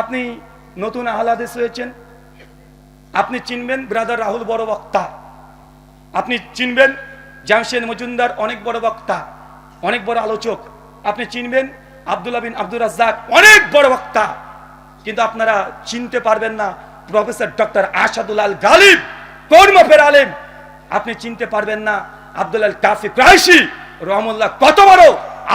আপনি নতুন আহলাদেশ হয়েছেন। আপনি চিনবেন ব্রাদার রাহুল বড় বক্তা। আপনি চিনবেন জামশেদ মজুমদার অনেক বড় বক্তা, অনেক বড় আলোচক। আপনি চিনবেন আব্দুল্লাহ বিন আব্দুর রাজ্জাক অনেক বড় বক্তা। কিন্তু আপনারা চিনতে পারবেন না, প্রফেসর ডক্টর আসাদুল আল গালিব, কর্মফের আলেম। আপনি চিনতে পারবেন না, আব্দুল আল কাফি ক্রাইশি, রহমুল্লাহ কত বড়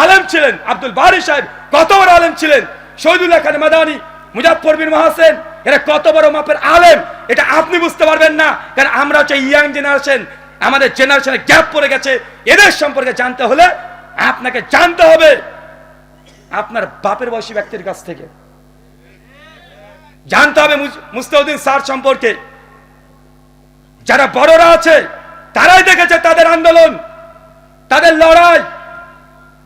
আলেম ছিলেন, আব্দুল বারি সাহেব কত বড় আলেম ছিলেন, শহীদুল্লাহ খান মাদানি মুজাফর বিন মহাসেন, এরা কত বড় মাপের আলেম, এটা আপনি বুঝতে পারবেন না। কারণ আমরা হচ্ছে ইয়াং জেনারেশন, আমাদের জেনারেশনে গ্যাপ পড়ে গেছে। এদের সম্পর্কে জানতে হলে আপনাকে জানতে হবে আপনার বাপের বয়সী ব্যক্তির কাছ থেকে। জানতে হবে মুস্তাউদ্দিন স্যার সম্পর্কে। যারা বড়রা আছে, তারাই দেখেছে তাদের আন্দোলন, তাদের লড়াই।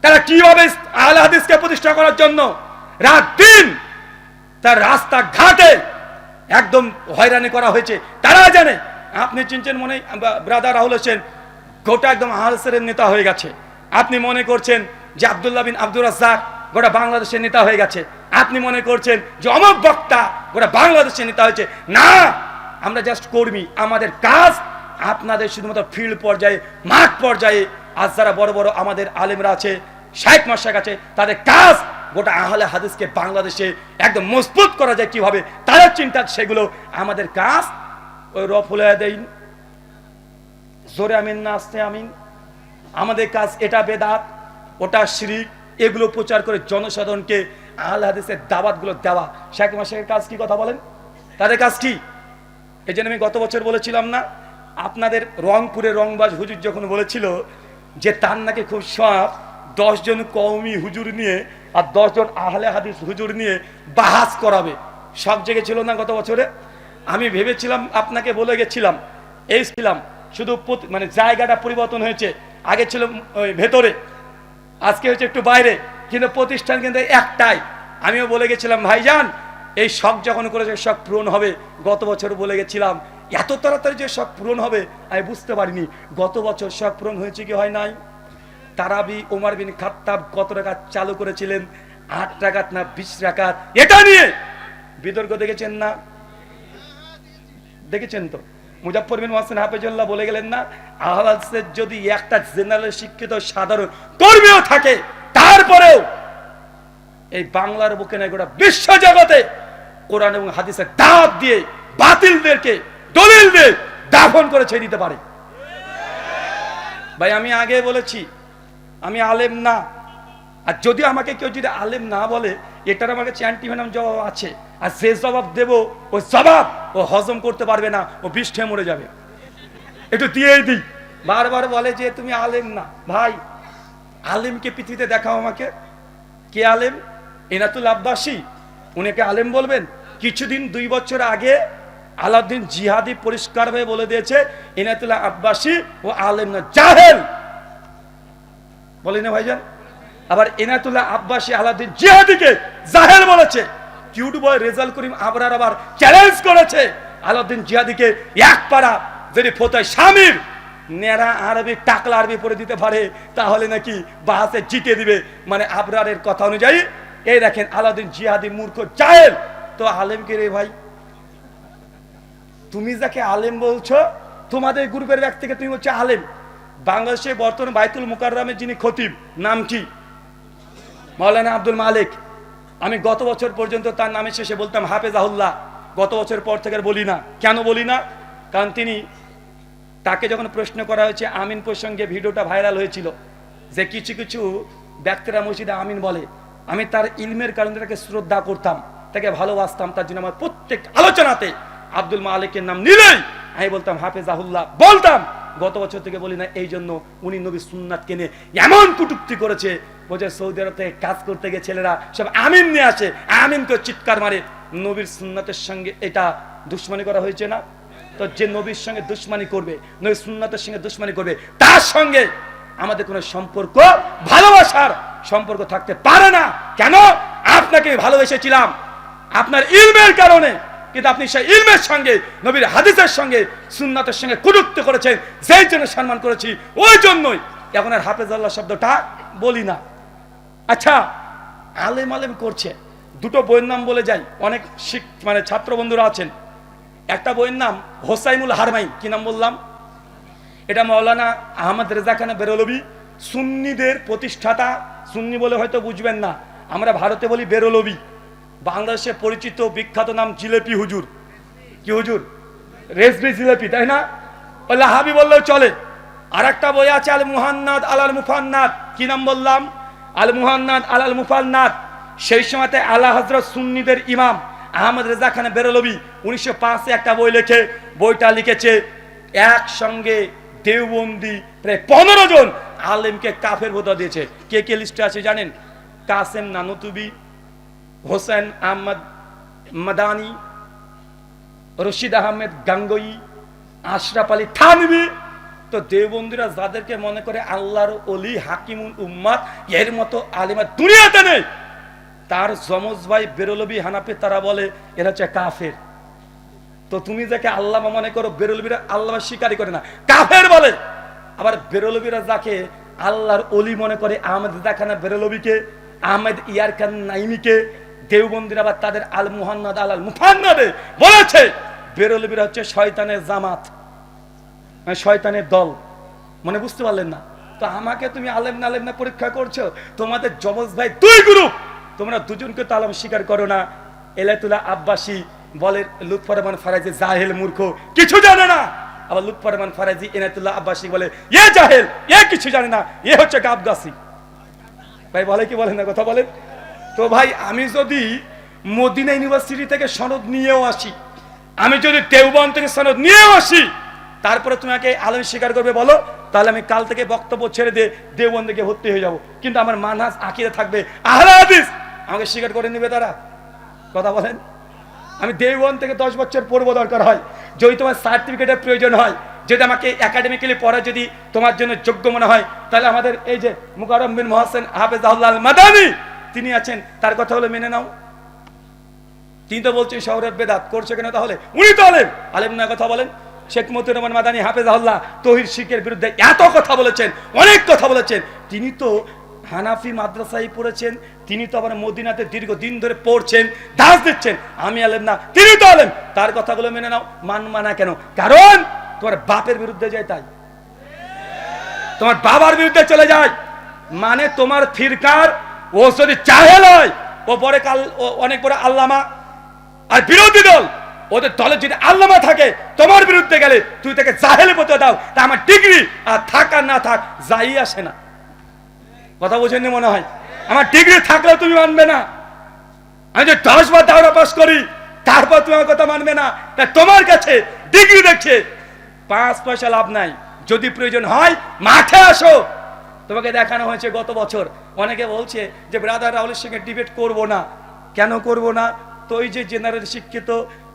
তারা কীভাবে আল হাদিসকে প্রতিষ্ঠা করার জন্য রাত দিন তার রাস্তা ঘাটে একদম হয়রানি করা হয়েছে। তারা জানে, আপনি চিনছেন মনে ব্রাদার রাহুল হোসেন, গোটা একদম আহলসের নেতা হয়ে গেছে। আপনি মনে করছেন যে আব্দুল্লাহ বিন আব্দুর রাজ্জাক গোটা বাংলাদেশের নেতা হয়ে গেছে। আপনি মনে করছেন যে অমক বক্তা গোটা বাংলাদেশের নেতা হয়েছে। না, আমরা জাস্ট কর্মী, আমাদের কাজ আপনাদের শুধুমাত্র ফিল্ড পর্যায়ে, মাঠ পর্যায়ে আজ যারা বড় বড় আমাদের আলেমরা আছে শেখ মাসাক আছে তাদের কাজ গোটা আহলে হাদিসকে বাংলাদেশে একদম মজবুত করা যায় কীভাবে? তাদের চিন্তা সেগুলো আমাদের কাজ। ওই রফুলে দেইন জোরে আমিন না, আসতে আমিন। আমাদের কাজ এটা বেদাত, ওটা শিরিক, এগুলো প্রচার করে জনসাধারণকে আহলে হাদিসের দাওয়াতগুলো দেওয়া। শেখ মাসের কাজ কি কথা বলেন? তাদের কাজ কি? এই জন্য আমি গত বছর বলেছিলাম না, আপনাদের রংপুরে রংবাজ হুজুর যখন বলেছিল যে তার নাকি খুব শখ দশজন কওমি হুজুর নিয়ে আর দশজন আহলে হাদিস হুজুর নিয়ে বাহাস করাবে। সব জেগেছিল না গত বছরে? আমি ভেবেছিলাম, আপনাকে বলে গেছিলাম, এই ছিলাম, শুধু মানে জায়গাটা পরিবর্তন হয়েছে, আগে ছিল ভেতরে, আজকে হচ্ছে একটু বাইরে, কিন্তু প্রতিষ্ঠান কিন্তু একটাই। আমিও বলে গেছিলাম, ভাইজান, এই শখ যখন করেছে শখ পূরণ হবে। গত বছর বলে গেছিলাম, এত তাড়াতাড়ি যে শখ পূরণ হবে, আমি বুঝতে পারিনি। গত বছর শখ পূরণ হয়েছে কি হয় নাই? তারাবি ওমর বিন খাত্তাব কত টাকা চালু করেছিলেন? আট টাকা না বিশ টাকা এটা নিয়ে বিতর্ক দেখেছেন না? দেখেছেন তো? মুজাফর বিন ওয়াসিন হাফেজুল্লাহ বলে গেলেন না আহলাদের যদি একটা জেনারেল শিক্ষিত সাধারণ কর্মীও থাকে, তারপরেও এই বাংলার বুকে নয় গোটা বিশ্ব জগতে কোরআন এবং হাদিসের দাঁত দিয়ে বাতিলদেরকে দলিল দাফন করে ছেড়ে দিতে পারে। ভাই, আমি আগে বলেছি আমি আলেম না। আর যদি আমাকে কেউ যদি আলেম না বলে, এটার আমার কাছে অ্যান্টিভেনাম জবাব আছে, আর যে জবাব দেব, ও জবাব ও হজম করতে পারবে না, ও বিষ্ঠে মরে যাবে। একটু দিয়েই দিই। বারবার বলে যে তুমি আলেম না। ভাই, আলেমকে পৃথিবীতে দেখাও আমাকে। কে আলেম? এনাতুল আব্বাসী। উনাকে আলেম বলবেন? কিছুদিন, দুই বছর আগে আলাউদ্দিন জিহাদি পরিষ্কারভাবে বলে দিয়েছে এনাতুল্লাহ আব্বাসী ও আলেম না। জাহেল! বলি না ভাইজান? আবার এনাতুল্লাহ আব্বাসী আলাউদ্দিন জিহাদিকে জাহেল বলেছে। কিউট বয় রেজাল করিম আবরার আবার চ্যালেঞ্জ করেছে। আলাউদ্দিন জিহাদিকে এক পাড়া যদি ফোতায় স্বামীর নেড়া আরবি, টাকলা আরবি পড়ে দিতে পারে, তাহলে নাকি বাহাসে জিতে দিবে। মানে আবরারের কথা অনুযায়ী, এই দেখেন আলাউদ্দিন জিহাদি মূর্খ জাহেল। তো আলেমকে রে ভাই? তুমি যাকে আলেম বলছো, তোমাদের গ্রুপের ব্যক্তিকে তুমি বলছো আলেম। বাংলাদেশে বর্তমান বাইতুল মুকাররামের যিনি খতিব, নাম কি? মাওলানা আব্দুল মালিক। আমি গত বছর পর্যন্ত তার নামে শেষে বলতাম হাফেজ আহুল্লাহ গত বছর পর থেকে বলি না। কেন বলি না? কারণ তিনি তাকে যখন প্রশ্ন করা হয়েছে, আমিন প্রসঙ্গে ভিডিওটা ভাইরাল হয়েছিল। যে কিছু কিছু ব্যক্তিরা মসজিদে আমিন বলে। আমি তার ইলমের কারণে তাকে শ্রদ্ধা করতাম, তাকে ভালোবাসতাম, তার জন্য আমার প্রত্যেক আলোচনাতে আব্দুল মালিকের নাম নিলেই আমি বলতাম হাফেজ আহুল্লাহ বলতাম গত বছর থেকে বলি না, এই জন্য উনি নবী সুন্নাতকে নিয়ে এমন কুটুক্তি করেছে, বোঝে সৌদি আরব থেকে কাজ করতে গিয়ে ছেলেরা সব আমিন নিয়ে আসে আমিন করে চিৎকার মারে। নবীর সুন্নাতের সঙ্গে এটা দুশ্মনী করা হয়েছে না? তো যে নবীর সঙ্গে দুশ্মনী করবে, নবীর সুন্নাতের সঙ্গে দুশ্মনী করবে, তার সঙ্গে আমাদের কোনো সম্পর্ক, ভালোবাসার সম্পর্ক থাকতে পারে না। কেন? আপনাকে ভালোবেসেছিলাম। আপনার ইলমের কারণে। কিন্তু আপনি সেই ইলমের সঙ্গে, নবীর হাদিসের সঙ্গে, সুন্নাতের সঙ্গে কুটুক্তি করেছেন সেই জন্য সম্মান করেছি, ওই জন্যই। এখন আর হাফেজ আল্লাহ শব্দটা বলি না। আচ্ছা আলেম আলেম করছে। দুটো বইয়ের নাম বলে যাই। অনেক শিখ মানে ছাত্র বন্ধুরা আছেন। একটা বইয়ের নাম হোসাইমুল হারমাইন। কি নাম বললাম? এটা মৌলানা আহমদ রেজা খান বেরলবি। সুন্নিদের প্রতিষ্ঠাতা। সুন্নি বলে হয়তো বুঝবেন না। আমরা ভারতে বলি বেরলবি। বাংলাদেশে পরিচিত বিখ্যাত নাম জিলেপি হুজুর। কি হুজুর? রেসবি জিলেপি, তাই না? লাহাবি বললেও চলে। আর একটা বই আছে, আল মুহান্নাদ আলাল মুফান্নাদ। কি নাম বললাম? আল মুহান্নাদ আলাল মুফান্নাদ। সেই সময়তে আল্লাহ হজরত সুন্নিদের ইমাম আহমদ রেজা খান বেরলবি, উনিশশো পাঁচে একটা বই লেখে। বইটা লিখেছে, একসঙ্গে দেওবন্দি প্রায় পনেরো জন আলেমকে কাফের বোধা দিয়েছে। কে কে লিস্টে আছে জানেন? কাসেম নানুতুবি হোসেন আহমদ মাদানি, রশিদ আহমেদ গাঙ্গই, আশরাফ আলী থানবি তো দেওবন্দিরা যাদেরকে মনে করে আল্লাহর অলি হাকিমুল উম্মাদ, এর মতো আলিমা দুনিয়াতে নেই। তার যমজ ভাই বেরলবি হানাফে, তারা বলে, এরা হচ্ছে কাফের। তো তুমি যাকে আল্লাহ মনে করো, বেরলবিরা আল্লাহ স্বীকারই করে না। কাফের বলে। আবার বেরলবিরা যাকে আল্লাহর অলি মনে করে, আহমেদ দেখানা বেরলবিকে, আহমেদ ইয়ার খান নাইমিকে দেওবন্দির আবার তাদের আল মুহান্নাদ, আল আল মুফান্নাদে বলেছে বেরলবিরা হচ্ছে শয়তানের জামাত মানে শয়তানের দল। মানে বুঝতে পারলেন না? তো আমাকে তুমি আলেম না আলেম না পরীক্ষা করছ, তোমাদের জমজ ভাই দুই গ্রুপ তোমরা দুজনকে তো আলম স্বীকার করো না। এলাতুল্লাহ আব্বাসী বলে লুৎফর রহমান ফারাজি জাহেল মূর্খ, কিছু জানে না। আবার লুৎফর রহমান ফারাজি এনাতুল্লাহ আব্বাসী বলে, এ জাহেল, এ কিছু জানে না, এ হচ্ছে গাবগাসি। ভাই বলে কি বলেন না, কথা বলেন? তো ভাই, আমি যদি মদিনা ইউনিভার্সিটি থেকে সনদ নিয়েও আসি, আমি যদি দেওবন থেকে সনদ নিয়েও আসি, তারপরে তোমাকে আলম স্বীকার করবে বলো, তাহলে আমি কাল থেকে বক্তব্য ছেড়ে দিয়ে দেওবন থেকে ভর্তি হয়ে যাব। কিন্তু আমার মানহাজ আকিরে থাকবে আহলা হাদিস। আমাকে স্বীকার করে নেবে তারা। কথা বলেন। আমি দেওবন থেকে দশ বছর পড়ব দরকার হয়। যদি তোমার সার্টিফিকেটের প্রয়োজন হয়, যদি আমাকে একাডেমিক্যালি পড়া যদি তোমার জন্য যোগ্য মনে হয়, তাহলে আমাদের এই যে মুকারম বিন মহাসেন হাফেজ আল্লাহ মাদানি তিনি আছেন, তার কথা হলে মেনে নাও। তিনি তো বলছেন, শহরের বেদাত করছে কেন তাহলে? উনি তো আলেম। আলেম না কথা বলেন। শেখ মতুর রহমান মাদানী, হাফেজ আল্লাহ তহির শিখের বিরুদ্ধে এত কথা বলেছেন, অনেক কথা বলেছেন। তিনি তো হানাফি মাদ্রাসায় পড়েছেন, তিনি তো আবার মদিনাতে দীর্ঘ দিন ধরে পড়ছেন, দাস দিচ্ছেন। আমি আলেম না, তিনি তো আলেম। তার কথাগুলো মেনে নাও, মান মানা কেন? কারণ তোমার বাপের বিরুদ্ধে যায় তাই। তোমার বাবার বিরুদ্ধে চলে যায়। মানে তোমার ফিরকার ও যদি চাহেল হয়, ও পরে কাল অনেক বড় আল্লামা আর বিরোধী দল, ওদের দলে যদি আল্লামা থাকে, তোমার বিরুদ্ধে গেলে তুই তাকে জাহেল পথে দাও। তা আমার ডিগ্রি, আর থাক আর না থাক, যাই আসে না। কথা বোঝেননি মনে হয়? আমার ডিগ্রি থাকলেও তুমি মানবে না। আমি যে দশ বার দাওরা পাস করি, তারপর তুমি আমার কথা মানবে না। তা তোমার কাছে ডিগ্রি দেখছে পাঁচ পয়সা লাভ নাই। যদি প্রয়োজন হয়, মাঠে আসো। তোমাকে দেখানো হয়েছে গত বছর। অনেকে বলছে যে, ব্রাদার রাহুলের সঙ্গে ডিবেট করব না। কেন করব না? তো ওই যে জেনারেল শিক্ষিত